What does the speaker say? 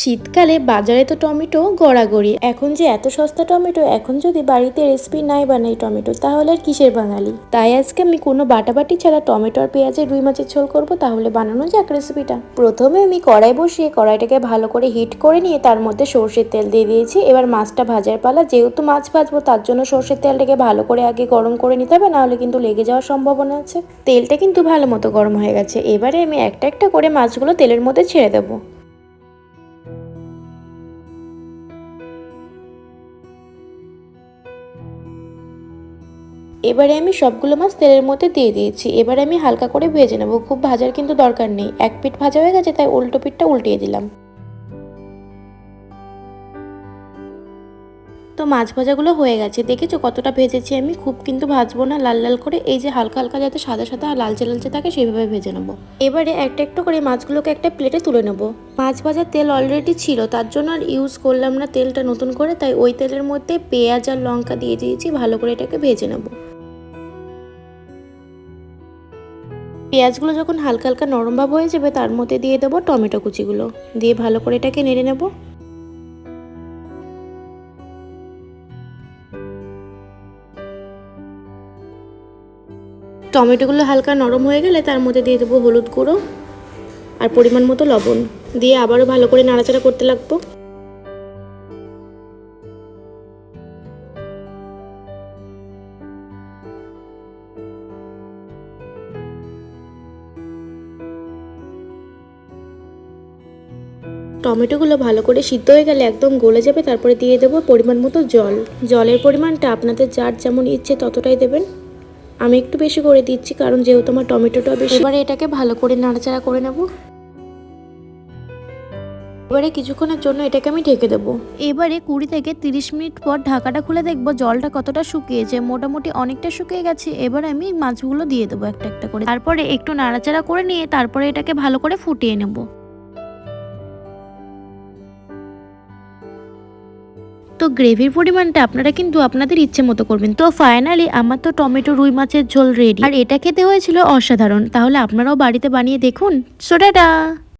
শীতকালে বাজারে তো টমেটো গড়াগড়ি। এখন যে এত সস্তা টমেটো, এখন যদি বাড়িতে রেসিপি নাই বানাই টমেটো, তাহলে আর কিসের বাঙালি? তাই আজকে আমি কোনো বাটাবাটি ছাড়া টমেটো আর পেঁয়াজের রুই মাছের ঝোল করব, তাহলে বানানো যাক রেসিপিটা প্রথমে আমি কড়াই বসিয়ে কড়াইটাকে ভালো করে হিট করে নিয়ে তার মধ্যে সর্ষের তেল দিয়ে দিয়েছি। এবার মাছটা ভাজার পালা, যেহেতু মাছ ভাজবো তার জন্য সর্ষের তেলটাকে ভালো করে আগে গরম করে নিতে হবে, নাহলে কিন্তু লেগে যাওয়ার সম্ভাবনা আছে। তেলটা কিন্তু ভালো মতো গরম হয়ে গেছে। এবারে আমি একটা একটা করে মাছগুলো তেলের মধ্যে ছেড়ে দেবো। এবারে আমি সবগুলো মাছ তেলের মধ্যে দিয়ে দিয়েছি। এবারে আমি হালকা করে ভেজে নেব। খুব ভাজার কিন্তু দরকার নেই। এক পিঠ ভাজা হয়ে গেছে, তাই উল্টো পিঠটা উল্টিয়ে দিলাম। তো মাছ ভাজাগুলো হয়ে গেছে। দেখেছ কতটা ভেজেছি আমি? খুব কিন্তু ভাজবো না, লাল লাল করে। এই যে হালকা হালকা যাতে সাদা সাদা আর লালচে লালচে থাকে, সেইভাবে ভেজে নেব। এবারে একটা একটা করে মাছগুলোকে একটা প্লেটে তুলে নেব। মাছ ভাজার তেল অলরেডি ছিল, তার জন্য আর ইউজ করলাম না তেলটা নতুন করে। তাই ওই তেলের মধ্যে পেঁয়াজ আর লঙ্কা দিয়ে দিয়েছি, ভালো করে এটাকে ভেজে নেব। পেঁয়াজগুলো যখন হালকা হালকা নরম ভাব হয়ে যাবে, তার মধ্যে দিয়ে দেবো টমেটো কুচিগুলো। দিয়ে ভালো করে এটাকে নেড়ে নেব। টমেটোগুলো হালকা নরম হয়ে গেলে তার মধ্যে দিয়ে দেবো হলুদ গুঁড়ো আর পরিমাণ মতো লবণ। দিয়ে আবারও ভালো করে নাড়াচাড়া করতে লাগবো। টমেটোগুলো ভালো করে সিদ্ধ হয়ে গেলে একদম গলে যাবে তারপরে দিয়ে দেবো পরিমাণ মতো জল। জলের পরিমাণটা আপনাদের যার যেমন ইচ্ছে ততটাই দেবেন। আমি একটু বেশি করে দিচ্ছি কারণ যেহেতু আমার টমেটোটা বেশি এবারে এটাকে ভালো করে নাড়াচাড়া করে নেব। এবারে কিছুক্ষণের জন্য এটাকে আমি ঢেকে দেবো। এবারে কুড়ি থেকে তিরিশ মিনিট পর ঢাকাটা খুলে দেখব জলটা কতটা শুকিয়েছে মোটামুটি অনেকটা শুকিয়ে গেছে। এবার আমি মাছগুলো দিয়ে দেবো একটা একটা করে। তারপরে একটু নাড়াচাড়া করে নিয়ে তারপরে এটাকে ভালো করে ফুটিয়ে নেব। তো গ্রেভির পরিমাণটা আপনারা কিন্তু আপনাদের ইচ্ছে মতো করবেন। তো ফাইনালি আমার তো টমেটো, রুই মাছের ঝোল রেডি আর এটা খেতে হয়েছিল অসাধারণ। তাহলে আপনারাও বাড়িতে বানিয়ে দেখুন। সোডাটা